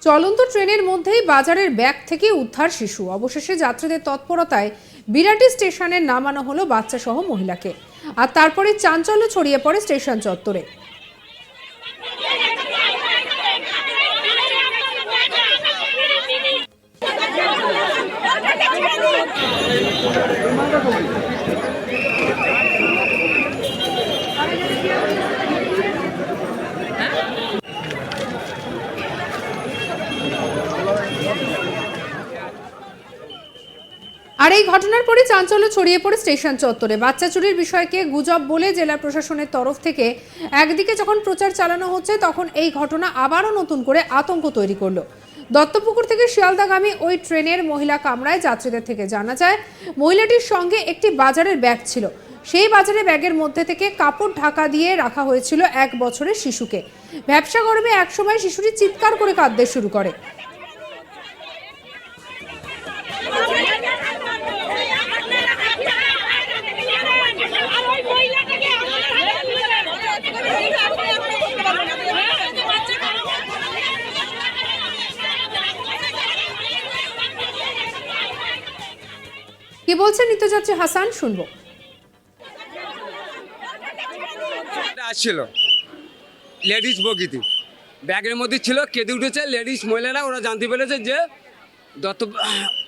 চলন্ত ট্রেনের মধ্যেই বাজারের ব্যাগ থেকে উদ্ধার শিশু। অবশেষে যাত্রীদের তৎপরতায় বিরাটি স্টেশনে নামানো হলো বাচ্চা সহ মহিলাকে। আর তারপরে চাঞ্চল্য ছড়িয়ে পড়ে স্টেশন চত্বরে। আর এই ঘটনার পরে চাঞ্চল্য ছড়িয়ে পড়ে স্টেশন চত্বরে। বাচ্চা চুরির বিষয়কে গুজব বলে জেলা প্রশাসনের তরফ থেকে একদিকে যখন প্রচার চালানো হচ্ছে, তখন এই ঘটনা আবারও নতুন করে আতঙ্ক তৈরি করল। দত্তপুকুর থেকে শিয়ালদাগামী ওই ট্রেনের মহিলা কামরায় যাত্রীদের থেকে জানা যায়, মহিলাটির সঙ্গে একটি বাজারের ব্যাগ ছিল। সেই বাজারে ব্যাগের মধ্যে থেকে কাপড় ঢাকা দিয়ে রাখা হয়েছিল এক বছরের শিশুকে। ব্যবসা গরমে একসময় শিশুটি চিৎকার করে কাঁদতে শুরু করে। কি বলছেন নিত্যযাত্রী? হাসান, শুনব। আসছিল লেডিস বগিতে। ব্যাগের মধ্যে ছিল, কেঁদে উঠেছে, লেডিস মহিলারা, ওরা জানতে পেরেছে যে দত্ত,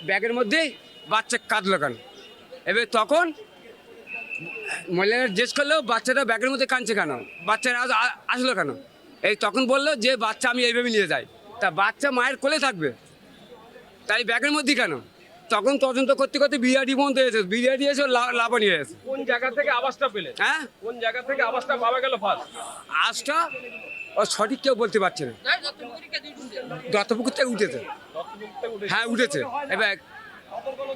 ব্যাগের মধ্যেই বাচ্চা কাঁদলো কেন? এবার তখন মহিলারা জিজ্ঞেস করল, বাচ্চাটা ব্যাগের মধ্যে কাঁদছে কেন? বাচ্চারা আসলো কেন? এই তখন বলল যে, বাচ্চা আমি এইভাবে নিয়ে যাই। তা বাচ্চা মায়ের কোলে থাকবে, তাই ব্যাগের মধ্যে কেন? তখন তদন্ত করতে করতে বিআরডি বন্ধ হয়েছে বিআরডি এসে লা- লাভা নিয়ে এসে কোন জায়গা থেকে আওয়াজটা পেলে? হ্যাঁ? কোন জায়গা থেকে আবাসটা পাওয়া গেল ফার্স্ট আজটা ও সঠিক কেউ বলতে পারছে না। দত্তপুকুর থেকে উঠেছে। হ্যাঁ উঠেছে। এবার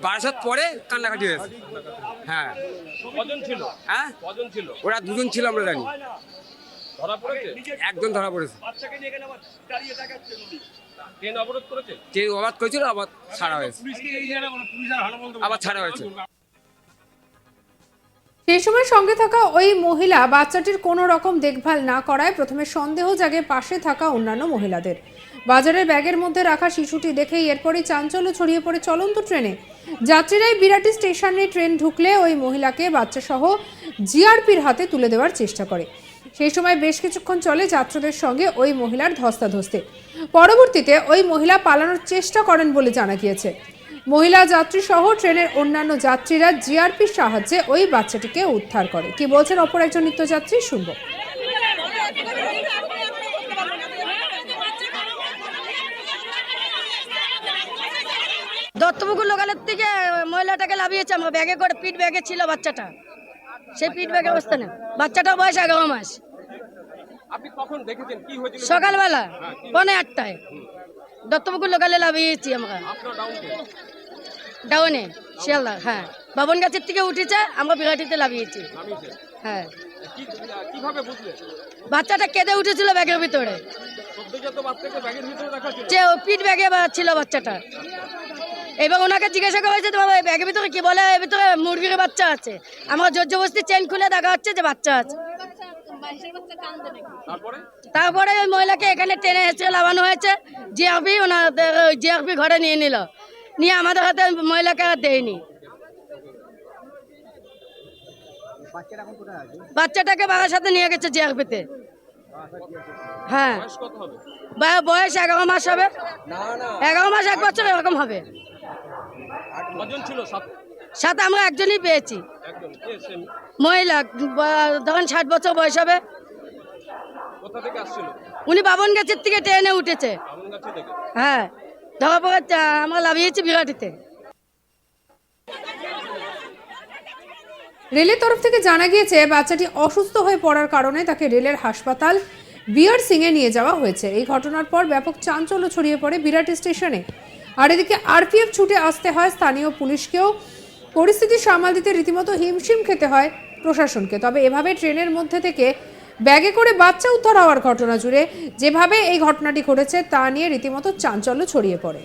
বারাসাত পরে কান্নাকাটি হয়েছে। হ্যাঁ। কজন ছিল? হ্যাঁ? কজন ছিল? ওরা দুজন ছিল আমরা জানি। ধরা পড়েছে? একজন ধরা পড়েছে। ট্রেন অবরোধ করেছে? যে অবাদ করেছিল আবার ছাড়া হয়েছে। আবার ছাড়া হয়েছে। সেই সময় সঙ্গে থাকা ওই মহিলা বাচ্চাটির কোনো রকম দেখভাল না করায় প্রথমে সন্দেহ জাগে পাশে থাকা অন্যান্য মহিলাদের। বাজারের ব্যাগের মধ্যে রাখা শিশুটি দেখেই এরপরই চাঞ্চল্য ছড়িয়ে পড়ে চলন্ত ট্রেনে। যাত্রীরাই বিরাটি স্টেশনে ট্রেন ঢুকলে ওই মহিলাকে বাচ্চাসহ জিআরপির হাতে তুলে দেওয়ার চেষ্টা করে। সেই সময় বেশ কিছুক্ষণ চলে যাত্রীদের সঙ্গে ওই মহিলার ধস্তাধস্তি। পরবর্তীতে ওই মহিলা পালানোর চেষ্টা করেন বলে জানা গিয়েছে। মহিলা যাত্রী সহ ট্রেনের অন্যান্য যাত্রীরা জিআরপির সাহায্যে ওই বাচ্চাটিকে উদ্ধার করে। কি বলছেন অপর একজন নিত্যযাত্রী? শুনব। দত্তপুকুর লোকালের থেকে মহিলাটাকে লাভিয়েছে আমার ব্যাগে করে, পিঠ ব্যাগে ছিল বাচ্চাটা। সেই পিঠ ব্যাগে অবস্থা নেই। বাচ্চাটার বয়স এগারো মাস। আপনি কখন দেখেছেন কি হয়েছিল? সকালবেলা পৌনে আটটায়। দত্তপুকুর লোকালে লাভিয়েছি আমরা। ডাউনে শিয়ালদা হ্যাঁ। বাবন গাছের থেকে উঠেছে আমরা বিরাটিতে লাভিয়েছি হ্যাঁ। বাচ্চাটা কেঁদে উঠেছিল ব্যাগের ভিতরে। যে ও পিঠ ব্যাগে ছিল বাচ্চাটা। এবার ওনাকে জিজ্ঞাসা করা হয়েছে তোমার ব্যাগের ভিতরে কি বলে? এর ভিতরে মুরগির বাচ্চা আছে। আমার জোর জবস্তি চেন খুলে দেখা হচ্ছে যে বাচ্চা আছে। তারপরে? তারপরে ওই মহিলাকে এখানে টেনে এসে লাগানো হয়েছে। জিআরপি ওনাদের জিআরপি ঘরে নিয়ে নিল। নিয়ে আমাদের হাতে মহিলাকে আর দেয়নি। বাচ্চাটাকে বাবার সাথে নিয়ে গেছে জিআরপিতে। হ্যাঁ। বয়স বা- বয়স এগারো মাস হবে। এগারো মাস এক বছর এরকম হবে। সাথে আমরা একজনই পেয়েছি। মহিলা বা- ধরেন ষাট বছর বয়স হবে। কোথা থেকে আসছিল? উনি বাবন গাছের থেকে ট্রেনে উঠেছে। হ্যাঁ ধরা পড়ে আমরা লাভিয়েছি বিরাটিতে। রেলের তরফ থেকে জানা গিয়েছে বাচ্চাটি অসুস্থ হয়ে পড়ার কারণে তাকে রেলের হাসপাতাল বিয়ার সিংয়ে নিয়ে যাওয়া হয়েছে। এই ঘটনার পর ব্যাপক চাঞ্চল্য ছড়িয়ে পড়ে বিরাট স্টেশনে। আর এদিকে আরপিএফ ছুটে আসতে হয় স্থানীয় পুলিশকেও। পরিস্থিতি সামাল দিতে রীতিমতো হিমশিম খেতে হয় প্রশাসনকে। তবে এভাবে ট্রেনের মধ্যে থেকে ব্যাগে করে বাচ্চা উদ্ধার হওয়ার ঘটনা জুড়ে যেভাবে এই ঘটনাটি ঘটেছে, তা নিয়ে রীতিমতো চাঞ্চল্য ছড়িয়ে পড়ে।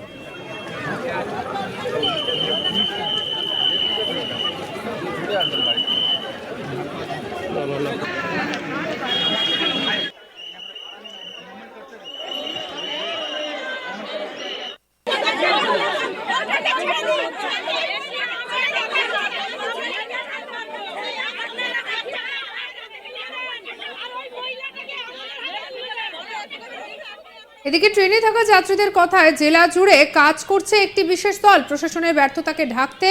এদিকে ট্রেনে থাকা যাত্রীদের কথায় জেলা জুড়ে কাজ করছে একটি বিশেষ দল। প্রশাসনের ব্যর্থতাকে ঢাকতে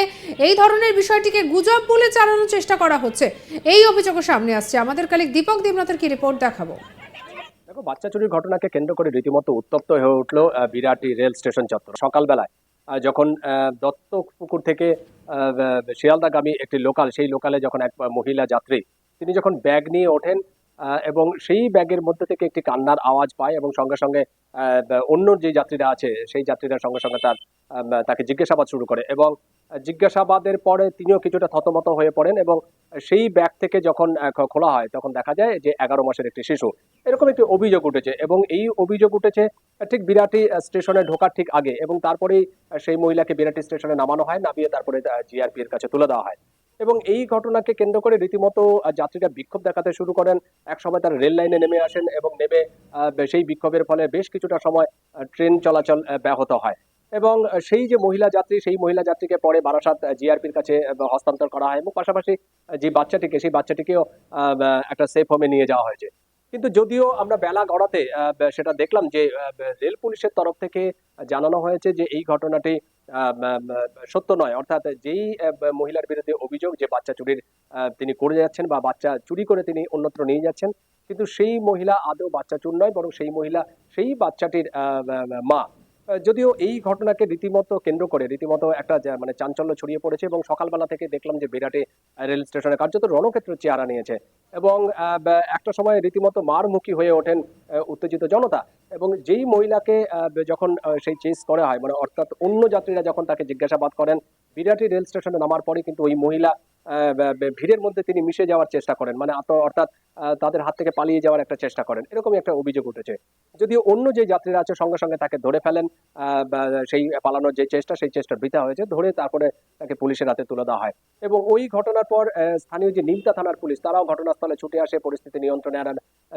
এই ধরনের বিষয়টিকে গুজব বলে চালানোর চেষ্টা করা হচ্ছে। এই অভিযোগও সামনে আসছে। আমাদের কালিক দীপক দেবনাথের কি রিপোর্ট দেখাবো? দেখো বাচ্চা চুরির ঘটনাকে কেন্দ্র করে রীতিমতো উত্তপ্ত হয়ে উঠল বিরাটি রেল স্টেশন চত্বর। সকালবেলায় যখন আহ, দত্তক পুকুর থেকে শিয়ালদাগামী একটি লোকাল সেই লোকালে যখন এক মহিলা যাত্রী তিনি যখন ব্যাগ নিয়ে ওঠেন এবং সেই ব্যাগের মধ্যে থেকে একটি কান্নার আওয়াজ পায় এবং সঙ্গে সঙ্গে অন্য যে যাত্রীরা আছে, সেই যাত্রীরা সঙ্গে সঙ্গে তার তাকে জিজ্ঞাসাবাদ শুরু করে এবং জিজ্ঞাসাবাদের পরে তিনিও কিছুটা থতমত হয়ে পড়েন এবং সেই ব্যাগ থেকে যখন খোলা হয়, তখন দেখা যায় যে এগারো মাসের একটি শিশু। এরকম একটি অভিযোগ উঠেছে এবং এই অভিযোগ উঠেছে ঠিক বিরাটি স্টেশনে ঢোকার ঠিক আগে এবং তারপরেই সেই মহিলাকে বিরাটি স্টেশনে নামানো হয়, নামিয়ে তারপরে জিআরপি এর কাছে তুলে দেওয়া হয়। এবং এই ঘটনাকে কেন্দ্র করে রীতিমতো যাত্রীরা বিক্ষোভ দেখাতে শুরু করেন। এক সময় তারা রেল লাইনে নেমে আসেন এবং নেমে সেই বিক্ষোভের ফলে বেশ কিছুটা সময় ট্রেন চলাচল ব্যাহত হয়। এবং সেই যে মহিলা যাত্রী, সেই মহিলা যাত্রীকে পরে বারাসাত জিআরপির কাছে হস্তান্তর করা হয় এবং পাশাপাশি যে বাচ্চাটিকে, সেই বাচ্চাটিকেও একটা সেফ হোমে নিয়ে যাওয়া হয়েছে। কিন্তু যদিও আমরা বেলা গড়াতে সেটা দেখলাম যে রেল পুলিশের তরফ থেকে জানানো হয়েছে যে, এই ঘটনাটি সত্য নয়। অর্থাৎ যেই মহিলার বিরুদ্ধে অভিযোগ যে বাচ্চা চুরির তিনি করে যাচ্ছেন বা বাচ্চা চুরি করে তিনি অন্যত্র নিয়ে যাচ্ছেন, কিন্তু সেই মহিলা আদৌ বাচ্চা চুর নয়, বরং সেই মহিলা, সেই বাচ্চাটির মা যদিও এই ঘটনাকে রীতিমতো কেন্দ্র করে, রীতিমতো একটা মানে চাঞ্চল্য ছড়িয়ে পড়েছে এবং সকালবেলা থেকে দেখলাম যে বিরাটে রেল স্টেশনে কার্যত রণক্ষেত্র চেহারা নিয়েছে এবং একটা সময় রীতিমতো মারমুখী হয়ে ওঠেন উত্তেজিত জনতা এবং যেই মহিলাকে যখন সেই চেস করা হয় মানে অর্থাৎ অন্য যাত্রীরা যখন তাকে জিজ্ঞাসাবাদ করেন বিরাটি রেল স্টেশনে নামার পরে কিন্তু ওই মহিলা ভিড়ের মধ্যে তিনি মিশে যাওয়ার চেষ্টা করেন। মানে অর্থাৎ তাদের হাত থেকে পালিয়ে যাওয়ার একটা চেষ্টা করেন। এরকমই একটা অভিযোগ উঠেছে। যদিও অন্য যে যাত্রীরা আছে, সঙ্গে সঙ্গে তাকে ধরে ফেলেন সেই পালানোর যে চেষ্টা, সেই চেষ্টা বৃথা হয়েছে, ধরে তারপরে তাকে পুলিশের হাতে তুলে দেওয়া হয়। এবং ওই ঘটনার পর স্থানীয় যে নিমতা থানার পুলিশ, তারাও ঘটনাস্থলে ছুটে আসে, পরিস্থিতি নিয়ন্ত্রণে আনার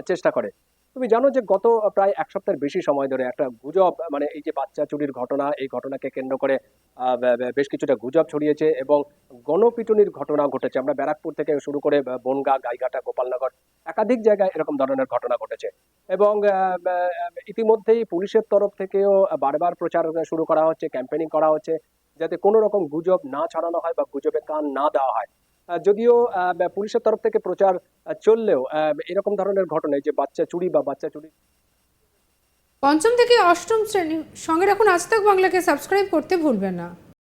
চেষ্টা করে। তুমি জানো যে গত প্রায় এক সপ্তাহের বেশি সময় ধরে একটা গুজব মানে এই যে বাচ্চা চুরির ঘটনা, এই ঘটনাকে কেন্দ্র করে বেশ কিছুটা গুজব ছড়িয়েছে এবং গণপিটুনির ঘটনা ঘটেছে। আমরা ব্যারাকপুর থেকে শুরু করে বনগাঁ, গাইঘাটা, গোপালনগর একাধিক জায়গায় এরকম ধরনের ঘটনা ঘটেছে। এবং ইতিমধ্যেই পুলিশের তরফ থেকেও বারবার প্রচার শুরু করা হচ্ছে ক্যাম্পেনিং করা হচ্ছে, যাতে কোনো রকম গুজব না ছড়ানো হয় বা গুজবে কান না দেওয়া হয়। যদিও পুলিশের তরফ থেকে প্রচার চললেও এরকম ধরনের ঘটনায় যে বাচ্চা চুরি বা বাচ্চা চুরি পঞ্চম থেকে অষ্টম শ্রেণি সঙ্গে রাখুন আজ বাংলাকে সাবস্ক্রাইব করতে ভুলবেন না।